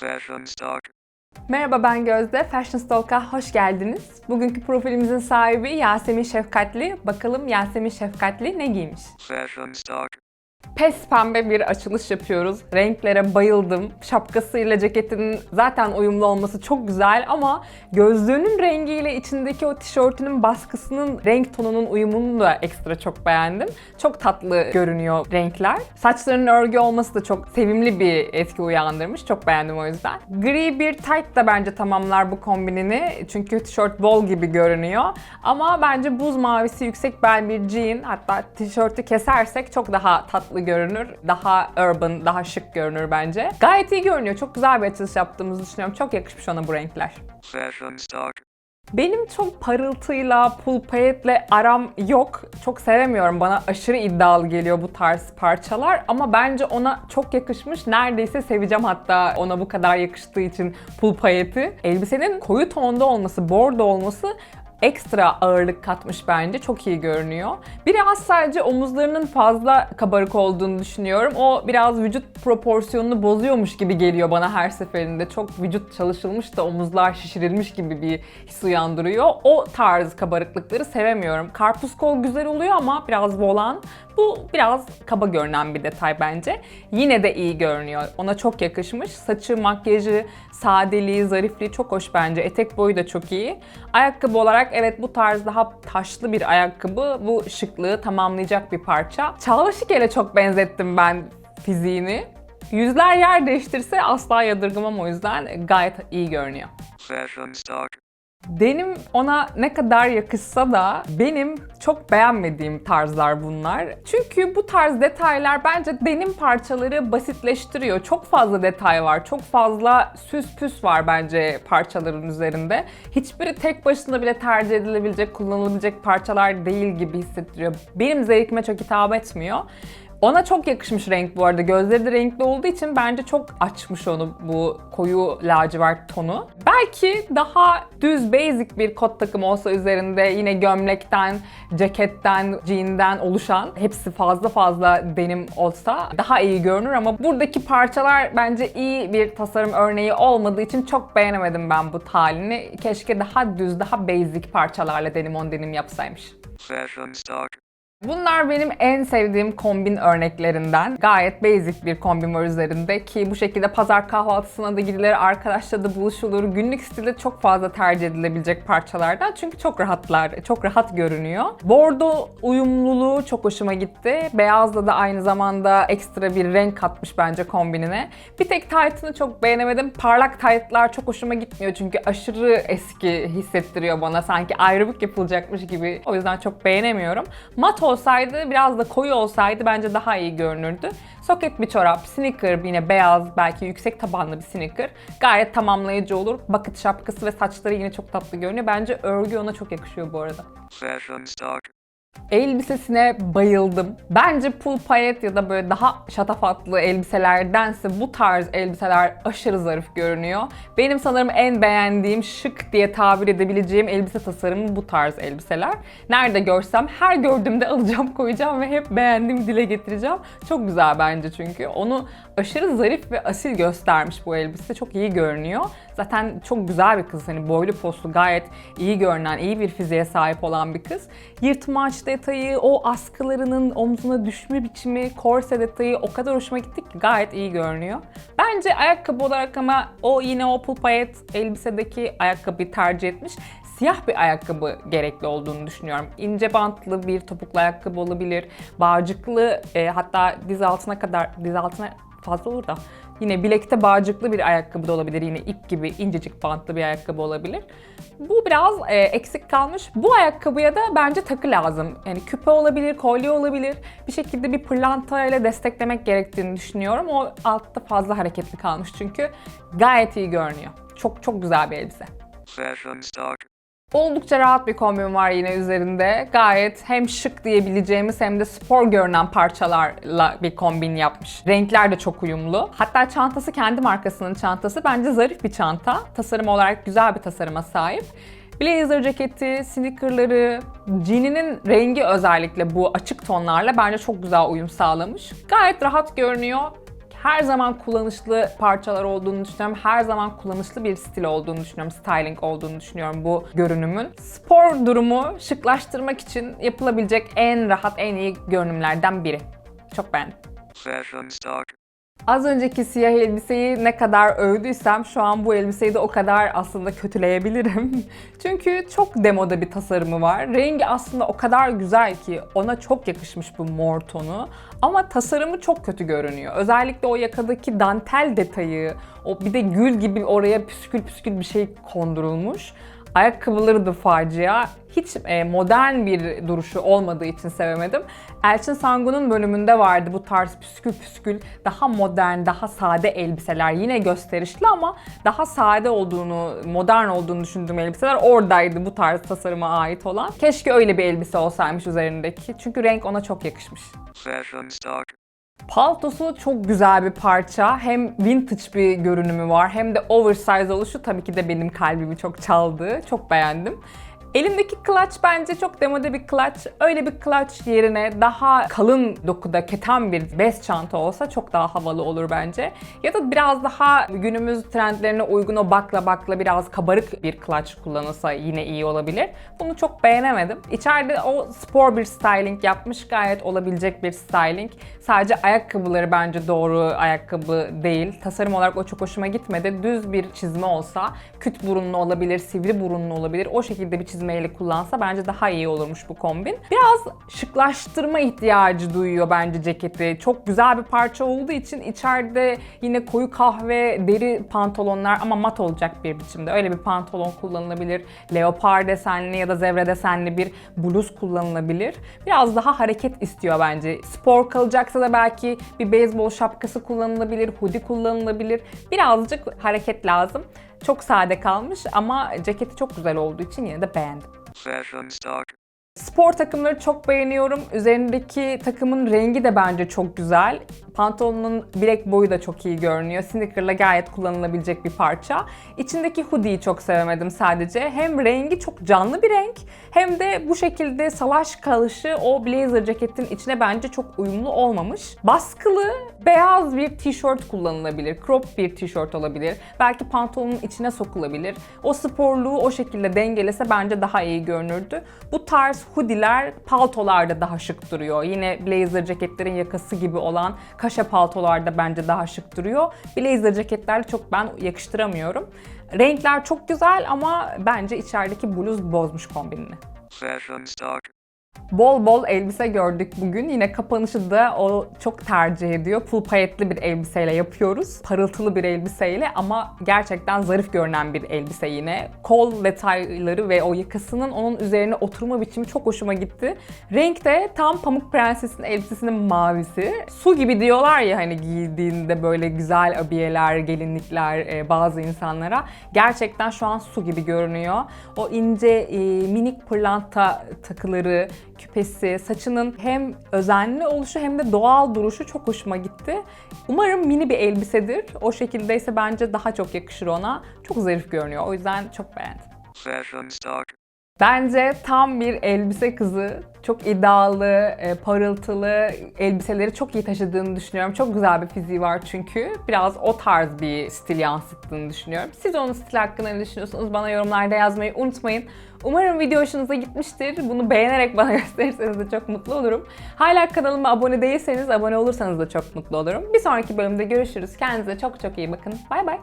Fashion Stock. Merhaba ben Gözde. Fashion Stalk'a hoş geldiniz. Bugünkü profilimizin sahibi Yasemin Şefkatli. Bakalım Yasemin Şefkatli ne giymiş? Fashion Stock. Pes pembe bir açılış yapıyoruz. Renklere bayıldım. Şapkasıyla ceketinin zaten uyumlu olması çok güzel ama gözlüğünün rengiyle içindeki o tişörtünün baskısının renk tonunun uyumunu da ekstra çok beğendim. Çok tatlı görünüyor renkler. Saçlarının örgü olması da çok sevimli bir etki uyandırmış. Çok beğendim o yüzden. Gri bir tight da bence tamamlar bu kombinini. Çünkü tişört bol gibi görünüyor. Ama bence buz mavisi yüksek bel bir jean hatta tişörtü kesersek çok daha tatlı görünür. Daha urban, daha şık görünür bence. Gayet iyi görünüyor. Çok güzel bir açılış yaptığımızı düşünüyorum. Çok yakışmış ona bu renkler. Fashion Stock. Benim çok parıltıyla, pul payetle aram yok. Çok sevemiyorum. Bana aşırı iddialı geliyor bu tarz parçalar. Ama bence ona çok yakışmış. Neredeyse seveceğim hatta ona bu kadar yakıştığı için pul payeti. Elbisenin koyu tonda olması, bordo olması ekstra ağırlık katmış bence. Çok iyi görünüyor. Biraz sadece omuzlarının fazla kabarık olduğunu düşünüyorum. O biraz vücut proporsiyonunu bozuyormuş gibi geliyor bana her seferinde. Çok vücut çalışılmış da omuzlar şişirilmiş gibi bir his uyandırıyor. O tarz kabarıklıkları sevemiyorum. Karpuz kol güzel oluyor ama biraz volan. Bu biraz kaba görünen bir detay bence. Yine de iyi görünüyor. Ona çok yakışmış. Saçı, makyajı, sadeliği, zarifliği çok hoş bence. Etek boyu da çok iyi. Ayakkabı olarak evet bu tarz daha taşlı bir ayakkabı bu şıklığı tamamlayacak bir parça. Çağla Şikel'e çok benzettim ben fiziğini. Yüzler yer değiştirse asla yadırgamam o yüzden gayet iyi görünüyor. Fashion Stock. Denim ona ne kadar yakışsa da benim çok beğenmediğim tarzlar bunlar. Çünkü bu tarz detaylar bence denim parçaları basitleştiriyor. Çok fazla detay var, çok fazla süs püs var bence parçaların üzerinde. Hiçbiri tek başına bile tercih edilebilecek, kullanılabilecek parçalar değil gibi hissettiriyor. Benim zevkime çok hitap etmiyor. Ona çok yakışmış renk bu arada. Gözleri de renkli olduğu için bence çok açmış onu bu koyu lacivert tonu. Belki daha düz basic bir kot takımı olsa üzerinde yine gömlekten, ceketten, jean'den oluşan hepsi fazla fazla denim olsa daha iyi görünür ama buradaki parçalar bence iyi bir tasarım örneği olmadığı için çok beğenemedim ben bu halini. Keşke daha düz, daha basic parçalarla denim on denim yapsaymış. Fashion. Bunlar benim en sevdiğim kombin örneklerinden. Gayet basic bir kombin var üzerinde ki bu şekilde pazar kahvaltısına da gidilir, arkadaşla da buluşulur. Günlük stilde çok fazla tercih edilebilecek parçalardan çünkü çok rahatlar, çok rahat görünüyor. Bordo uyumluluğu çok hoşuma gitti. Beyazla da aynı zamanda ekstra bir renk katmış bence kombinine. Bir tek tight'ını çok beğenemedim. Parlak tight'lar çok hoşuma gitmiyor çünkü aşırı eski hissettiriyor bana. Sanki ayrılık yapılacakmış gibi. O yüzden çok beğenemiyorum. Mat olsaydı, biraz da koyu olsaydı bence daha iyi görünürdü. Soket bir çorap, sneaker yine beyaz, belki yüksek tabanlı bir sneaker. Gayet tamamlayıcı olur. Bucket şapkası ve saçları yine çok tatlı görünüyor. Bence örgü ona çok yakışıyor bu arada. Fashion Stock. Elbisesine bayıldım. Bence pul payet ya da böyle daha şatafatlı elbiselerdense bu tarz elbiseler aşırı zarif görünüyor. Benim sanırım en beğendiğim şık diye tabir edebileceğim elbise tasarımı bu tarz elbiseler. Nerede görsem her gördüğümde alacağım koyacağım ve hep beğendiğimi dile getireceğim. Çok güzel bence çünkü. Onu aşırı zarif ve asil göstermiş bu elbise. Çok iyi görünüyor. Zaten çok güzel bir kız. Hani boylu postlu gayet iyi görünen, iyi bir fiziğe sahip olan bir kız. Yırtmaç detayı, o askılarının omzuna düşme biçimi, korse detayı o kadar hoşuma gitti ki gayet iyi görünüyor. Bence ayakkabı olarak ama o yine o pul payet elbisedeki ayakkabıyı tercih etmiş siyah bir ayakkabı gerekli olduğunu düşünüyorum. İnce bantlı bir topuklu ayakkabı olabilir. Bağcıklı e, hatta diz altına kadar diz altına fazla olur da yine bilekte bağcıklı bir ayakkabı da olabilir. Yine ip gibi incecik bantlı bir ayakkabı olabilir. Bu biraz e, eksik kalmış. Bu ayakkabıya da bence takı lazım. Yani küpe olabilir, kolye olabilir. Bir şekilde bir pırlanta ile desteklemek gerektiğini düşünüyorum. O altta fazla hareketli kalmış çünkü. Gayet iyi görünüyor. Çok çok güzel bir elbise. Fashion. Oldukça rahat bir kombin var yine üzerinde. Gayet hem şık diyebileceğimiz hem de spor görünen parçalarla bir kombin yapmış. Renkler de çok uyumlu. Hatta çantası kendi markasının çantası. Bence zarif bir çanta. Tasarım olarak güzel bir tasarıma sahip. Blazer ceketi, sneakerları, jeaninin rengi özellikle bu açık tonlarla bence çok güzel uyum sağlamış. Gayet rahat görünüyor. Her zaman kullanışlı parçalar olduğunu düşünüyorum. Her zaman kullanışlı bir stil olduğunu düşünüyorum. Styling olduğunu düşünüyorum bu görünümün. Spor durumu şıklaştırmak için yapılabilecek en rahat, en iyi görünümlerden biri. Çok beğendim. Az önceki siyah elbiseyi ne kadar övdüysem şu an bu elbiseyi de o kadar aslında kötüleyebilirim. Çünkü çok demoda bir tasarımı var. Rengi aslında o kadar güzel ki ona çok yakışmış bu mor tonu. Ama tasarımı çok kötü görünüyor. Özellikle o yakadaki dantel detayı, o bir de gül gibi oraya püskül püskül bir şey kondurulmuş. Ayakkabıları da facia. Hiç e, modern bir duruşu olmadığı için sevemedim. Elçin Sangu'nun bölümünde vardı bu tarz püskül püskül, daha modern, daha sade elbiseler. Yine gösterişli ama daha sade olduğunu, modern olduğunu düşündüğüm elbiseler oradaydı bu tarz tasarıma ait olan. Keşke öyle bir elbise olsaymış üzerindeki. Çünkü renk ona çok yakışmış. Fashion. Paltosu çok güzel bir parça. Hem vintage bir görünümü var hem de oversize oluşu tabii ki de benim kalbimi çok çaldı. Çok beğendim. Elimdeki clutch bence çok demode bir clutch. Öyle bir clutch yerine daha kalın dokuda keten bir bez çanta olsa çok daha havalı olur bence. Ya da biraz daha günümüz trendlerine uygun o bakla bakla biraz kabarık bir clutch kullanılsa yine iyi olabilir. Bunu çok beğenemedim. İçeride o spor bir styling yapmış gayet olabilecek bir styling. Sadece ayakkabıları bence doğru ayakkabı değil. Tasarım olarak o çok hoşuma gitmedi. Düz bir çizme olsa, küt burunlu olabilir, sivri burunlu olabilir. O şekilde bir çizmeyle kullansa bence daha iyi olurmuş bu kombin. Biraz şıklaştırma ihtiyacı duyuyor bence ceketi. Çok güzel bir parça olduğu için içeride yine koyu kahve deri pantolonlar ama mat olacak bir biçimde. Öyle bir pantolon kullanılabilir. Leopar desenli ya da zevre desenli bir bluz kullanılabilir. Biraz daha hareket istiyor bence. Spor kalacaksa da belki bir beyzbol şapkası kullanılabilir, hoodie kullanılabilir. Birazcık hareket lazım. Çok sade kalmış ama ceketi çok güzel olduğu için yine de beğendim. Fashion stock. Spor takımları çok beğeniyorum. Üzerindeki takımın rengi de bence çok güzel. Pantolonun bilek boyu da çok iyi görünüyor. Sneaker'la gayet kullanılabilecek bir parça. İçindeki hoodie'yi çok sevemedim sadece. Hem rengi çok canlı bir renk hem de bu şekilde salaş kalışı o blazer ceketin içine bence çok uyumlu olmamış. Baskılı beyaz bir tişört kullanılabilir. Crop bir tişört olabilir. Belki pantolonun içine sokulabilir. O sporluğu o şekilde dengelese bence daha iyi görünürdü. Bu tarz hoodie'ler paltolarda daha şık duruyor. Yine blazer ceketlerin yakası gibi olan kaşe paltolarda bence daha şık duruyor. Blazer ceketlerle çok ben yakıştıramıyorum. Renkler çok güzel ama bence içerideki bluz bozmuş kombinini. Fashion stock. Bol bol elbise gördük bugün. Yine kapanışı da o çok tercih ediyor. Full payetli bir elbiseyle yapıyoruz. Parıltılı bir elbiseyle ama gerçekten zarif görünen bir elbise yine. Kol detayları ve o yakasının onun üzerine oturma biçimi çok hoşuma gitti. Renk de tam Pamuk Prenses'in elbisesinin mavisi. Su gibi diyorlar ya hani giydiğinde böyle güzel abiyeler, gelinlikler e, bazı insanlara. Gerçekten şu an su gibi görünüyor. O ince e, minik pırlanta takıları, küpesi, saçının hem özenli oluşu hem de doğal duruşu çok hoşuma gitti. Umarım mini bir elbisedir. O şekildeyse bence daha çok yakışır ona. Çok zarif görünüyor. O yüzden çok beğendim. Bence tam bir elbise kızı. Çok iddialı, e, parıltılı elbiseleri çok iyi taşıdığını düşünüyorum. Çok güzel bir fiziği var çünkü. Biraz o tarz bir stil yansıttığını düşünüyorum. Siz onun stil hakkında ne düşünüyorsunuz? Bana yorumlarda yazmayı unutmayın. Umarım video hoşunuza gitmiştir. Bunu beğenerek bana gösterirseniz de çok mutlu olurum. Hala kanalıma abone değilseniz abone olursanız da çok mutlu olurum. Bir sonraki bölümde görüşürüz. Kendinize çok çok iyi bakın. Bay bay.